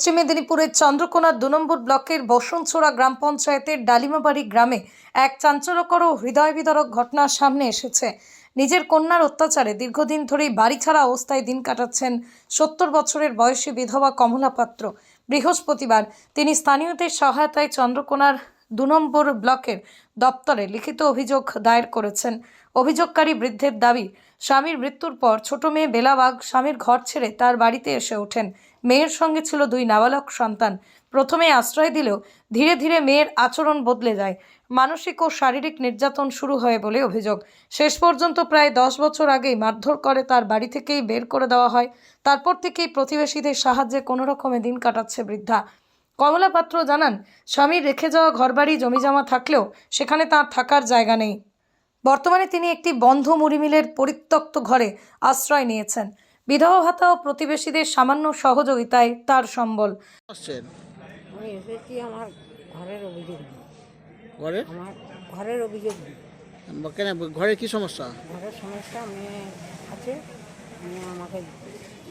পশ্চিম মেদিনীপুরের চন্দ্রকোনা দু নম্বর ব্লকের বসনছোড়া গ্রাম পঞ্চায়েতের ডালিমাবাড়ি গ্রামে এক চাঞ্চল্যকর ও হৃদয় বিদারক ঘটনা সামনে এসেছে। নিজের কন্যার অত্যাচারে দীর্ঘদিন ধরেই বাড়ি ছাড়া অবস্থায় দিন কাটাচ্ছেন সত্তর বছরের বয়সী বিধবা কমলা পাত্র। বৃহস্পতিবার তিনি স্থানীয়দের সহায়তায় চন্দ্রকোনার দু নম্বর ব্লকের দপ্তরে লিখিত অভিযোগ দায়ের করেছেন। অভিযোগকারী বৃদ্ধের দাবি, স্বামীর মৃত্যুর পর ছোট মেয়ে বেলাবাগ স্বামীর ঘর ছেড়ে তার বাড়িতে এসে ওঠেন। মেয়ের সঙ্গে ছিল দুই নাবালক সন্তান। প্রথমে আশ্রয় দিলেও ধীরে ধীরে মেয়ের আচরণ বদলে যায়। মানসিক ও শারীরিক নির্যাতন শুরু হয় বলে অভিযোগ। শেষ পর্যন্ত প্রায় দশ বছর আগেই মারধর করে তার বাড়ি থেকেই বের করে দেওয়া হয়। তারপর থেকেই প্রতিবেশীদের সাহায্যে কোনো রকমে দিন কাটাচ্ছে বৃদ্ধা। কমলা পাত্র জানান স্বামীর রেখে যাওয়া ঘরবাড়ি জমিজমা থাকলেও সেখানে তার থাকার জায়গা নেই। বর্তমানে তিনি একটি বন্ধ মুড়িমিলের পরিত্যক্ত ঘরে আশ্রয় নিয়েছেন। বিধবা ভাতা ও প্রতিবেশীদের সামান্য সহযোগিতায় তার সম্বল। আমি এসেছি আমার ঘরের অভিযোগ নিয়ে। ঘরে? আমার ঘরের অভিযোগ নিয়ে। কেন? ঘরে কি সমস্যা? ঘরের সমস্যা মেয়ে আছে মেয়ে আমাকে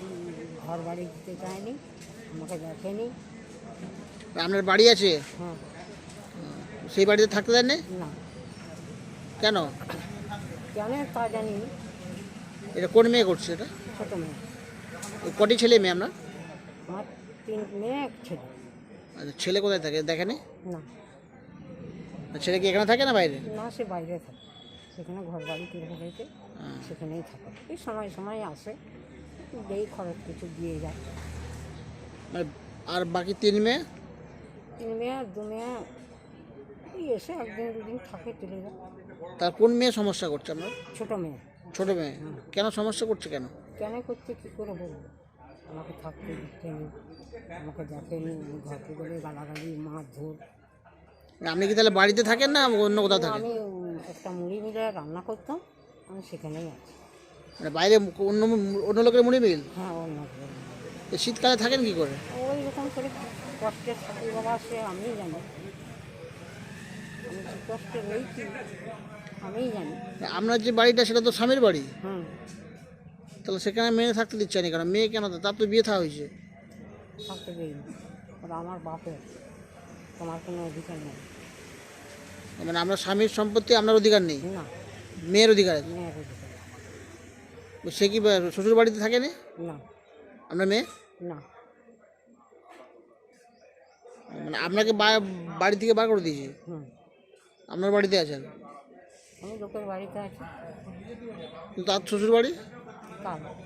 উম, ঘর বাড়ি দিতে চায়নি আমাকে দেখেনি। আপনার বাড়ি আছে? হ্যাঁ। সেই বাড়িতে থাকতে দেননি? না। কেন? কেন তা জানি না। এটা কোন মেয়ে করছে এটা? ছোটো মেয়ে। কটি ছেলে মেয়ে আপনার? তিন মেয়ে ছেলে। আচ্ছা ছেলে কোথায় থাকে? দেখেনি? না। ছেলে কি এখানে থাকে না বাইরে? না সে বাইরে থাকে। সেখানে ঘর বাড়ি কিনে রেখে হ্যাঁ। সেখানেই থাকে। এই সময় সময় আসে। যেই খরচ কিছু দিয়ে যায়। মানে আর বাকি তিন মেয়ে? তিন মেয়ে আর দু মেয়ে। এই এসে একদিন দুদিন থাকে চলে যায়। তার কোন মেয়ে সমস্যা করছে আপনার? ছোটো মেয়ে। ছোট মেয়ে। কেন সমস্যা করছে কেন? কেন করছে কী করে বলব? আমাকে থাকতে দিচ্ছে নি আমাকে দেখেনি ঘরকে গেলে গালাগালি মারধর। আপনি কি তাহলে বাড়িতে থাকেন না অন্য কোথাও থাকেন? আমি একটা মুড়ি মিলে রান্না করতাম। আমি সেখানেই আছি। মানে বাইরে অন্য অন্য লোকের মুড়ি মিল? হ্যাঁ অন্য শীতকালে থাকেন কি করে? ওই রকম করে কষ্টে থাকি বাবা সে আমিই জানি। আমি কী কষ্টে রয়েছি আমিই জানি। আপনার যে বাড়িটা সেটা তো স্বামীর বাড়ি? হুম। তাহলে সেখানে মেয়ে থাকতে দিচ্ছে না কেন? মেয়ে কেন? তার তো বিয়ে থাকা হয়েছে। থাকতে দিইনি ওরা আমার বাপের। তোমার কোনো অধিকার নেই। মানে আপনার স্বামীর সম্পত্তি আপনার অধিকার নেই? না। মেয়ের অধিকার আছে? মেয়ের অধিকার। সে কি শ্বশুর বাড়িতে থাকে না না। আপনার মেয়ে? না। মানে আপনাকে বাড়ি থেকে বার করে দিয়েছি। হুম। আপনার বাড়িতে আছেন? আমি লোকের বাড়িতে আছি। তার শ্বশুর বাড়ি?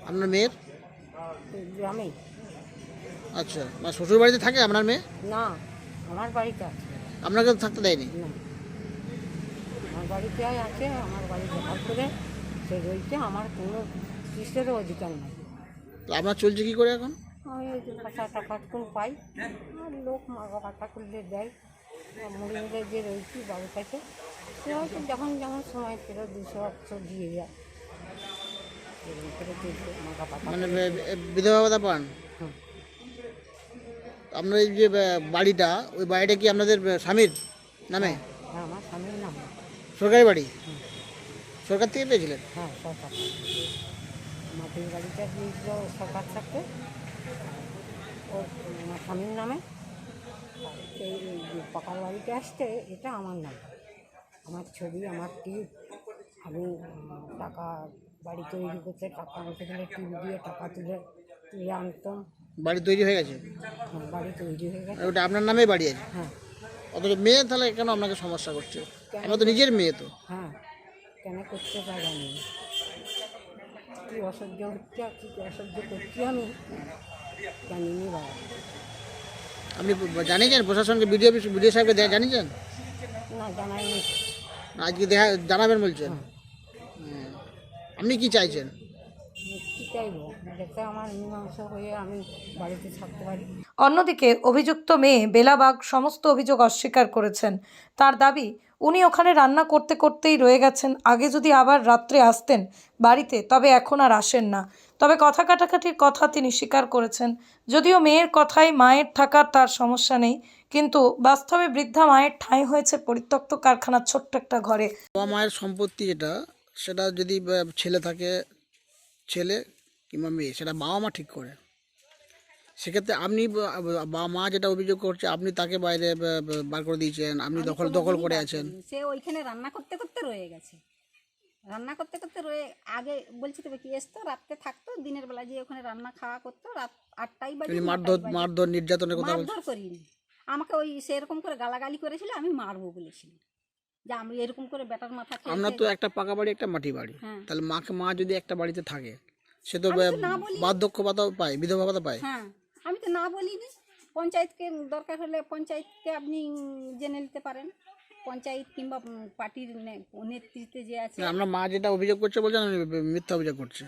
আপনার মেয়ের? আচ্ছা মানে শ্বশুর বাড়িতে থাকে আপনার মেয়ে? না আমার বাড়িতে আছে। আপনাকে থাকতে দেয়নি? আমার বাড়িতে আছে আমার বাড়িতে ঘর করে সে রয়েছে আমার কোনো কিসেরও অধিকার নেই। তো আপনার চলছে কি করে এখন? আমি ওই যে পাঁচা টাকা টুকুন পাই। আর লোক মাগা পাতা করলে দেয়। মুড়ি মিলে যে রয়েছি বাবুর কাছে সে হয়তো যখন যেমন সময় পেল দুশো একশো দিয়ে যায়। করে মানে বিধবা ভাতা পান? হুম। আপনার এই যে বাড়িটা ওই বাড়িটা কি আপনাদের স্বামীর নামে? হ্যাঁ আমার স্বামীর নাম। সরকারি বাড়ি? সরকার থেকে পেয়েছিলেন? হ্যাঁ সরকার মাটির বাড়িটা দিয়েছিল সরকার থাকতে ও আমার স্বামীর নামে? এই পাকার বাড়িতে আসতে এটা আমার নাম। আমার ছবি আমার টিপ। আমি টাকা বাড়ি তৈরি করতে টাকা আনতে গেলে টিপ দিয়ে টাকা তুলে তুলে আনতাম। বাড়ি তৈরি হয়ে গেছে? আমার বাড়ি তৈরি হয়ে গেছে। ওটা আপনার নামে বাড়ি আছে? হ্যাঁ। অথচ মেয়ে তাহলে কেন আপনাকে সমস্যা করছে? আমার তো নিজের মেয়ে তো। হ্যাঁ কেন করতে জানি না? কী অসহ্য হচ্ছে কী অসহ্য করছি আমি? জানিনি বাবা আপনি জানিয়েছেন? প্রশাসনকে বিডিও অফিস বিডিও সাহেবকে জানিয়েছেন? না জানাইনি আজকে দেখা জানাবেন বলছেন? আপনি কি চাইছেন? আমি কী চাইব? যাতে আমার মীমাংসা হয়ে আমি বাড়িতে থাকতে পারি। অন্যদিকে অভিযুক্ত মেয়ে বেলাবাগ সমস্ত অভিযোগ অস্বীকার করেছেন। তার দাবি উনি ওখানে রান্না করতে করতেই রয়ে গেছেন। আগে যদি আবার রাত্রে আসতেন বাড়িতে তবে এখন আর আসেন না। তবে কথা কাটাকাটির কথা তিনি স্বীকার করেছেন। যদিও মেয়ের কথায় মায়ের থাকার তার সমস্যা নেই কিন্তু বাস্তবে বৃদ্ধা মায়ের ঠাঁই হয়েছে পরিত্যক্ত কারখানার ছোট্ট একটা ঘরে। বাবা মায়ের সম্পত্তি যেটা সেটা যদি ছেলে থাকে ছেলে কিংবা মেয়ে সেটা বাবা মা ঠিক করে। সেক্ষেত্রে আপনি বা- মা যেটা অভিযোগ করছে আপনি তাকে বাইরে বার করে দিয়েছেন আপনি দখল দখল করে আছেন। সে ওইখানে রান্না করতে করতে রয়ে গেছে। রান্না করতে করতে রয়ে আগে বলছি তবে কি আসতো রাত্রে থাকতো দিনের বেলা যে ওখানে রান্না খাওয়া করতো রাত আটটাই বাজে মারধর মারধর নির্যাতনের কথা মারধর করিনি। আমাকে ওই সেরকম করে গালাগালি করেছিল আমি মারবো বলেছিল যে আমি এরকম করে বেটার মাথা আপনার তো একটা পাকা বাড়ি একটা মাটি বাড়ি। হ্যাঁ। তাহলে মাকে মা যদি একটা বাড়িতে থাকে সে তো। বার্ধক্য ভাতা পায় বিধবা ভাতা পায়। হ্যাঁ আমি তো না বলিনি। পঞ্চায়েতকে দরকার হলে পঞ্চায়েতকে আপনি জেনে নিতে পারেন। পঞ্চায়েত কিংবা পার্টির নেতৃত্বে যে আছে। আপনার মা যেটা অভিযোগ করছে বলছেন মিথ্যা অভিযোগ করছে।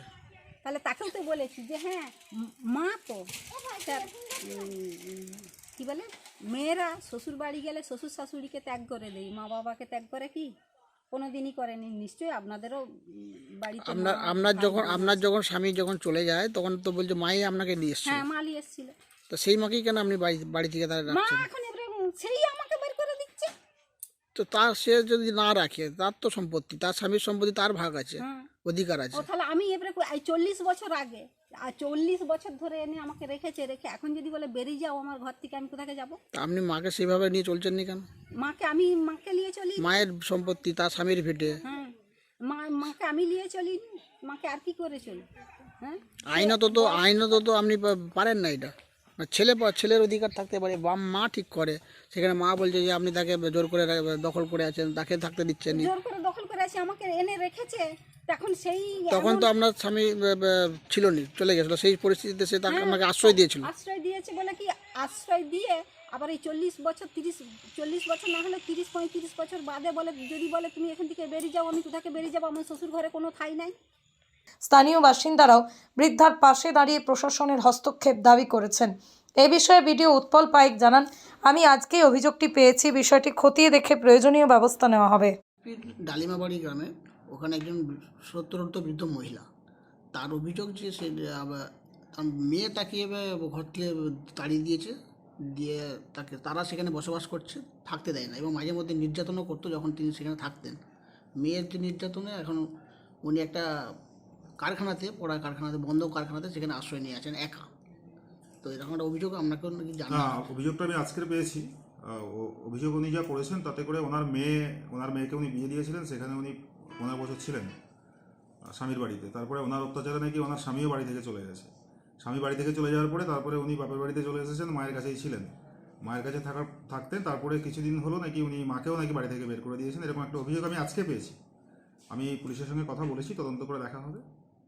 তাহলে তাকেও তো বলেছি যে হ্যাঁ মা তো। স্যার কি বলে? মেয়েরা শ্বশুর বাড়ি গেলে শ্বশুর শাশুড়িকে ত্যাগ করে দেয় মা বাবাকে ত্যাগ করে কি? কোনো দিনই করেনি। নিশ্চয়ই আপনাদেরও বাড়িতে আপনার আপনার যখন আপনার যখন স্বামী যখন চলে যায় তখন তো বলছে মাই আপনাকে নিয়ে এসছে হ্যাঁ মালি এসেছিল। তো সেই মাকেই কেন আপনি বাড়ি বাড়ি থেকে তারা মা এখন সেই দিচ্ছে তো তার সে যদি না রাখে তার তো সম্পত্তি তার স্বামীর সম্পত্তি তার ভাগ আছে হ্যাঁ। অধিকার আছে। তাহলে আমি এবারে চল্লিশ বছর আগে আর চল্লিশ বছর ধরে এনে আমাকে রেখেছে রেখে এখন যদি বলে বেরিয়ে যাও আমার ঘর থেকে আমি কোথাকে যাব? আপনি মাকে সেইভাবে নিয়ে চলছেন নি কেন? মাকে আমি মাকে নিয়ে চলি? মায়ের সম্পত্তি তার স্বামীর ভিটে। হ্যাঁ। মা মাকে আমি নিয়ে চলি মাকে আর কি করে চলি? হ্যাঁ? আইনত তো আইনত তো আপনি পারেন না এটা। ছেলে ছেলের অধিকার থাকতে পারে বাম মা ঠিক করে সেখানে মা বলছে যে আপনি তাকে জোর করে দখল করে আছেন তাকে থাকতে দিচ্ছেন নি। জোর করে দখল করে আছে আমাকে এনে রেখেছে তখন সেই তখন তো আপনার স্বামী ব- ব- ছিল নি চলে গেছিল সেই পরিস্থিতিতে সে তাকে আমাকে আশ্রয় দিয়েছিল আশ্রয় দিয়েছে বলে কি আশ্রয় দিয়ে আবার এই চল্লিশ বছর তিরিশ চল্লিশ বছর না হলে তিরিশ পঁয়ত্রিশ বছর বাদে বলে যদি বলে তুমি এখান থেকে বেরিয়ে যাও আমি কোথাকে বেরিয়ে যাব আমার শ্বশুর ঘরে কোনো ঠাই নাই স্থানীয় বাসিন্দারাও বৃদ্ধার পাশে দাঁড়িয়ে প্রশাসনের হস্তক্ষেপ দাবি করেছেন। এ বিষয়ে ভিডিও উৎপল পাইক জানান, আমি আজকেই অভিযোগটি পেয়েছি, বিষয়টি খতিয়ে দেখে প্রয়োজনীয় ব্যবস্থা নেওয়া হবে। ডালিমাবাড়ি গ্রামে ওখানে একজন সত্তরত বৃদ্ধ মহিলা, তার অভিযোগ যে সে মেয়ে তাকে ঘর থেকে তাড়িয়ে দিয়েছে, দিয়ে তাকে, তারা সেখানে বসবাস করছে, থাকতে দেয় না এবং মাঝে মধ্যে নির্যাতনও করতো যখন তিনি সেখানে থাকতেন। মেয়ের যে নির্যাতনে এখন উনি একটা কারখানাতে পড়ার কারখানাতে, বন্ধ কারখানাতে সেখানে আশ্রয় নিয়ে আছেন একা। তো এরকম একটা অভিযোগ আপনাকে নাকি জানা অভিযোগটা আমি আজকের পেয়েছি। অভিযোগ উনি যা করেছেন তাতে করে ওনার মেয়ে, ওনার মেয়েকে উনি বিয়ে দিয়েছিলেন, সেখানে উনি পনেরো বছর ছিলেন স্বামীর বাড়িতে। তারপরে ওনার অত্যাচারে নাকি ওনার স্বামীও বাড়ি থেকে চলে গেছে। স্বামী বাড়ি থেকে চলে যাওয়ার পরে তারপরে উনি বাপের বাড়িতে চলে এসেছেন, মায়ের কাছেই ছিলেন। মায়ের কাছে থাকার থাকতেন, তারপরে কিছুদিন হলো নাকি উনি মাকেও নাকি বাড়ি থেকে বের করে দিয়েছেন, এরকম একটা অভিযোগ আমি আজকে পেয়েছি। আমি পুলিশের সঙ্গে কথা বলেছি, তদন্ত করে দেখা হবে।